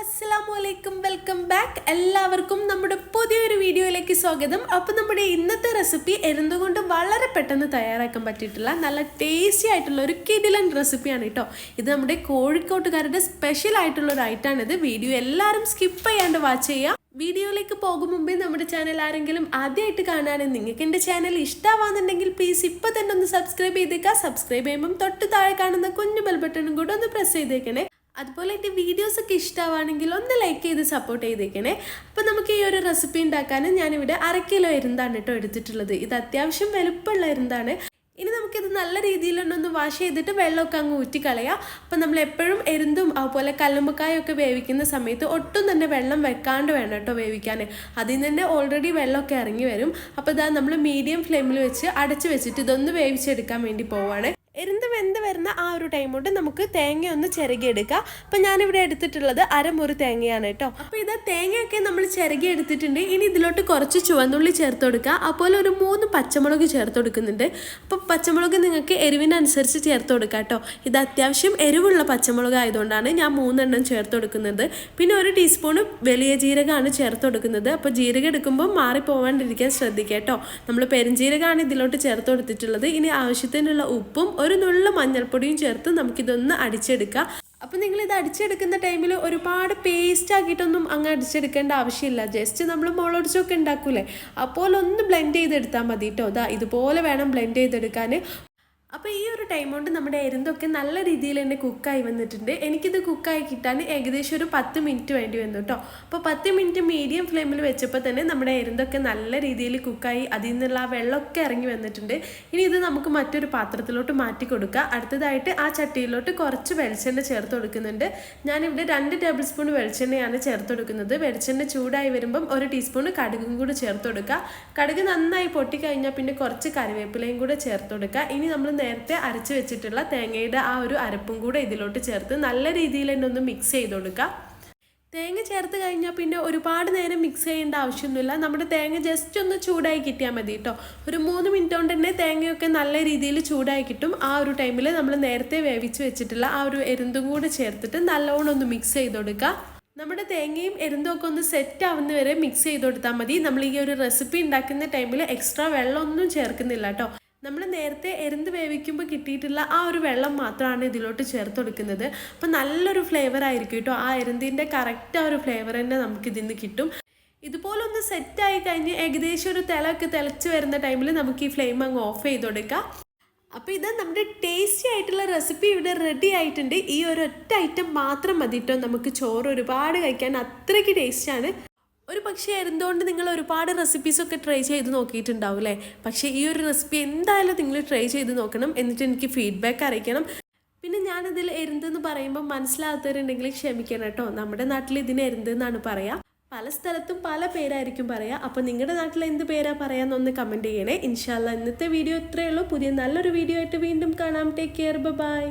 അസ്സലാമു അലൈക്കും welcome back. എല്ലാവർക്കും നമ്മുടെ പുതിയൊരു വീഡിയോയിലേക്ക് സ്വാഗതം. അപ്പോൾ നമ്മുടെ ഇന്നത്തെ റെസിപ്പി എന്തുകൊണ്ട് വളരെ പെട്ടെന്ന് തയ്യാറാക്കാൻ പറ്റിയിട്ടുള്ള നല്ല ടേസ്റ്റി ആയിട്ടുള്ള ഒരു കിടിലൻ റെസിപ്പിയാണ് കേട്ടോ. ഇത് നമ്മുടെ കോഴിക്കോട്ടുകാരുടെ സ്പെഷ്യൽ ആയിട്ടുള്ള ഒരു ഐറ്റാണിത് വീഡിയോ എല്ലാവരും സ്കിപ്പ് ചെയ്യാണ്ട് വാച്ച് ചെയ്യുക വീഡിയോയിലേക്ക് പോകും മുമ്പേ നമ്മുടെ ചാനൽ ആരെങ്കിലും ആദ്യമായിട്ട് കാണാനും നിങ്ങൾക്ക് എന്റെ ചാനൽ ഇഷ്ടമാവുന്നുണ്ടെങ്കിൽ പ്ലീസ് ഇപ്പോൾ തന്നെ ഒന്ന് സബ്സ്ക്രൈബ് ചെയ്തേക്കുക സബ്സ്ക്രൈബ് ചെയ്യുമ്പം തൊട്ട് താഴെ കാണുന്ന കുഞ്ഞു ബെൽ ബട്ടണും കൂടെ ഒന്ന് പ്രസ് ചെയ്തേക്കണേ. അതുപോലെ എന്റെ വീഡിയോസൊക്കെ ഇഷ്ടമാണെങ്കിൽ ഒന്ന് ലൈക്ക് ചെയ്ത് സപ്പോർട്ട് ചെയ്തേക്കണേ. അപ്പോൾ നമുക്ക് ഈ ഒരു റെസിപ്പി ഉണ്ടാക്കാൻ ഞാനിവിടെ അര കിലോ ഇരുന്താണ് കേട്ടോ എടുത്തിട്ടുള്ളത്. ഇത് അത്യാവശ്യം വലുപ്പമുള്ള ഇരുന്താണ് ഇനി നമുക്കിത് നല്ല രീതിയിലൊന്നൊന്ന് വാഷ് ചെയ്തിട്ട് വെള്ളമൊക്കെ അങ്ങ് ഊറ്റിക്കളയാം അപ്പം നമ്മൾ എപ്പോഴും എരുന്തും അതുപോലെ കല്ലുമ്പക്കായൊക്കെ വേവിക്കുന്ന സമയത്ത് ഒട്ടും തന്നെ വെള്ളം വെക്കാണ്ട് വേണം കേട്ടോ വേവിക്കാൻ. അതിൽ നിന്ന് തന്നെ ഓൾറെഡി വെള്ളമൊക്കെ ഇറങ്ങി വരും. അപ്പോൾ ഇതാ നമ്മൾ മീഡിയം ഫ്ലെയിമിൽ വെച്ച് അടച്ച് വെച്ചിട്ട് ഇതൊന്ന് വേവിച്ചെടുക്കാൻ വേണ്ടി എരുന്ത് വെന്ത് വരുന്ന ആ ഒരു ടൈം കൊണ്ട് നമുക്ക് തേങ്ങ ഒന്ന് ചിരകിയെടുക്കാം അപ്പം ഞാനിവിടെ എടുത്തിട്ടുള്ളത് അരമുറി തേങ്ങയാണ് കേട്ടോ. അപ്പോൾ ഇത് തേങ്ങയൊക്കെ നമ്മൾ ചിരകി എടുത്തിട്ടുണ്ട് ഇനി ഇതിലോട്ട് കുറച്ച് ചുവന്നുള്ളി ചേർത്ത് കൊടുക്കുക. അതുപോലെ ഒരു മൂന്ന് പച്ചമുളക് ചേർത്ത് കൊടുക്കുന്നുണ്ട്. അപ്പോൾ പച്ചമുളക് നിങ്ങൾക്ക് എരിവിനനുസരിച്ച് ചേർത്ത് കൊടുക്കുക കേട്ടോ. ഇത് അത്യാവശ്യം എരിവുള്ള പച്ചമുളക് ആയതുകൊണ്ടാണ് ഞാൻ മൂന്നെണ്ണം ചേർത്ത് കൊടുക്കുന്നത്. പിന്നെ ഒരു ടീസ്പൂൺ വലിയ ജീരകമാണ് ചേർത്ത് കൊടുക്കുന്നത്. അപ്പോൾ ജീരകം എടുക്കുമ്പോൾ മാറിപ്പോവാണ്ടിരിക്കാൻ ശ്രദ്ധിക്കുക കേട്ടോ. നമ്മൾ പെരുംജീരകമാണ് ഇതിലോട്ട് ചേർത്ത് കൊടുത്തിട്ടുള്ളത്. ഇനി ആവശ്യത്തിനുള്ള ഉപ്പും ഒരു നുള്ള മഞ്ഞൾപ്പൊടിയും ചേർത്ത് നമുക്കിതൊന്ന് അടിച്ചെടുക്കാം. അപ്പം നിങ്ങൾ ഇത് അടിച്ചെടുക്കുന്ന ടൈമിൽ ഒരുപാട് പേസ്റ്റ് ആക്കിയിട്ടൊന്നും അങ്ങ് അടിച്ചെടുക്കേണ്ട ആവശ്യമില്ല. ജസ്റ്റ് നമ്മൾ മുളടിച്ചൊക്കെ ഉണ്ടാക്കൂലേ അപ്പോൾ ഒന്ന് ബ്ലെൻഡ് ചെയ്തെടുത്താൽ മതി കേട്ടോ അതാ ഇതുപോലെ വേണം ബ്ലെൻഡ് ചെയ്തെടുക്കാൻ അപ്പോൾ ഈ ഒരു ടൈം കൊണ്ട് നമ്മുടെ എരുന്തൊക്കെ നല്ല രീതിയിൽ തന്നെ കുക്കായി വന്നിട്ടുണ്ട്. എനിക്കിത് കുക്കായി കിട്ടാൻ ഏകദേശം ഒരു പത്ത് മിനിറ്റ് വേണ്ടി വന്നു കേട്ടോ അപ്പോൾ പത്ത് മിനിറ്റ് മീഡിയം ഫ്ലെയിമിൽ വെച്ചപ്പോൾ തന്നെ നമ്മുടെ എരുന്തൊക്കെ നല്ല രീതിയിൽ കുക്കായി അതിൽ നിന്നുള്ള ആ വെള്ളമൊക്കെ ഇറങ്ങി വന്നിട്ടുണ്ട്. ഇനി ഇത് നമുക്ക് മറ്റൊരു പാത്രത്തിലോട്ട് മാറ്റി കൊടുക്കുക അടുത്തതായിട്ട് ആ ചട്ടിയിലോട്ട് കുറച്ച് വെളിച്ചെണ്ണ ചേർത്ത് കൊടുക്കുന്നുണ്ട്. ഞാനിവിടെ രണ്ട് ടേബിൾ സ്പൂൺ വെളിച്ചെണ്ണയാണ് ചേർത്ത് കൊടുക്കുന്നത്. വെളിച്ചെണ്ണ ചൂടായി വരുമ്പം ഒരു ടീസ്പൂൺ കടുകും കൂടി ചേർത്ത് കൊടുക്കുക കടുക് നന്നായി പൊട്ടിക്കഴിഞ്ഞാൽ പിന്നെ കുറച്ച് കറിവേപ്പിലയും കൂടെ ചേർത്ത് കൊടുക്കുക ഇനി നമ്മൾ നേരത്തെ അരച്ച് വെച്ചിട്ടുള്ള തേങ്ങയുടെ ആ ഒരു അരപ്പും കൂടെ ഇതിലോട്ട് ചേർത്ത് നല്ല രീതിയിൽ തന്നെ ഒന്ന് മിക്സ് ചെയ്ത് കൊടുക്കുക തേങ്ങ ചേർത്ത് കഴിഞ്ഞാൽ പിന്നെ ഒരുപാട് നേരം മിക്സ് ചെയ്യേണ്ട ആവശ്യമൊന്നുമില്ല. നമ്മുടെ തേങ്ങ ജസ്റ്റ് ഒന്ന് ചൂടായി കിട്ടിയാൽ മതി കേട്ടോ ഒരു മൂന്ന് മിനിറ്റ് കൊണ്ട് തന്നെ തേങ്ങയൊക്കെ നല്ല രീതിയിൽ ചൂടായി കിട്ടും. ആ ഒരു ടൈമിൽ നമ്മൾ നേരത്തെ വേവിച്ച് വെച്ചിട്ടുള്ള ആ ഒരു എരുന്തും കൂടെ ചേർത്തിട്ട് നല്ലോണം ഒന്ന് മിക്സ് ചെയ്ത് കൊടുക്കുക നമ്മുടെ തേങ്ങയും എരുന്തും ഒക്കെ ഒന്ന് സെറ്റ് ആവുന്ന വരെ മിക്സ് ചെയ്ത് കൊടുത്താൽ മതി. നമ്മൾ ഈ ഒരു റെസിപ്പി ഉണ്ടാക്കുന്ന ടൈമിൽ എക്സ്ട്രാ വെള്ളമൊന്നും ചേർക്കുന്നില്ല കേട്ടോ നമ്മൾ നേരത്തെ എരുന്ന് വേവിക്കുമ്പോൾ കിട്ടിയിട്ടുള്ള ആ ഒരു വെള്ളം മാത്രമാണ് ഇതിലോട്ട് ചേർത്ത് കൊടുക്കുന്നത്. അപ്പോൾ നല്ലൊരു ഫ്ലേവർ ആയിരിക്കും കേട്ടോ ആ എരുന്തിന്റെ കറക്റ്റ് ആ ഒരു ഫ്ലേവർ തന്നെ നമുക്ക് ഇതിൽ നിന്ന് കിട്ടും. ഇതുപോലെ ഒന്ന് സെറ്റായി കഴിഞ്ഞ് ഏകദേശം ഒരു തിളമൊക്കെ തിളച്ച് വരുന്ന ടൈമിൽ നമുക്ക് ഈ ഫ്ലെയിം അങ്ങ് ഓഫ് ചെയ്ത് കൊടുക്കാം. അപ്പോൾ ഇത് നമ്മുടെ ടേസ്റ്റി ആയിട്ടുള്ള റെസിപ്പി ഇവിടെ റെഡി ആയിട്ടുണ്ട്. ഈ ഒരു ഒറ്റ ഐറ്റം മാത്രം മതി കേട്ടോ നമുക്ക് ചോറ് ഒരുപാട് കഴിക്കാൻ അത്രയ്ക്ക് ടേസ്റ്റാണ് ഒരു പക്ഷേ എന്തുകൊണ്ട് നിങ്ങൾ ഒരുപാട് റെസിപ്പീസൊക്കെ ട്രൈ ചെയ്ത് നോക്കിയിട്ടുണ്ടാവും അല്ലേ പക്ഷേ ഈ ഒരു റെസിപ്പി എന്തായാലും നിങ്ങൾ ട്രൈ ചെയ്ത് നോക്കണം എന്നിട്ട് എനിക്ക് ഫീഡ്ബാക്ക് അറിയിക്കണം. പിന്നെ ഞാനിതിൽ എരുന്തെന്ന് പറയുമ്പോൾ മനസ്സിലാകാത്തവരുണ്ടെങ്കിൽ ക്ഷമിക്കണം കേട്ടോ. നമ്മുടെ നാട്ടിൽ ഇതിന് എരുന്തെന്നാണ് പറയുക പല സ്ഥലത്തും പല പേരായിരിക്കും പറയുക അപ്പോൾ നിങ്ങളുടെ നാട്ടിൽ എന്ത് പേരാ പറയാമെന്നൊന്ന് കമന്റ് ചെയ്യണേ. ഇൻഷാല്ല ഇന്നത്തെ വീഡിയോ ഇത്രയേ ഉള്ളൂ. പുതിയ നല്ലൊരു വീഡിയോ ആയിട്ട് വീണ്ടും കാണാം. Take care bye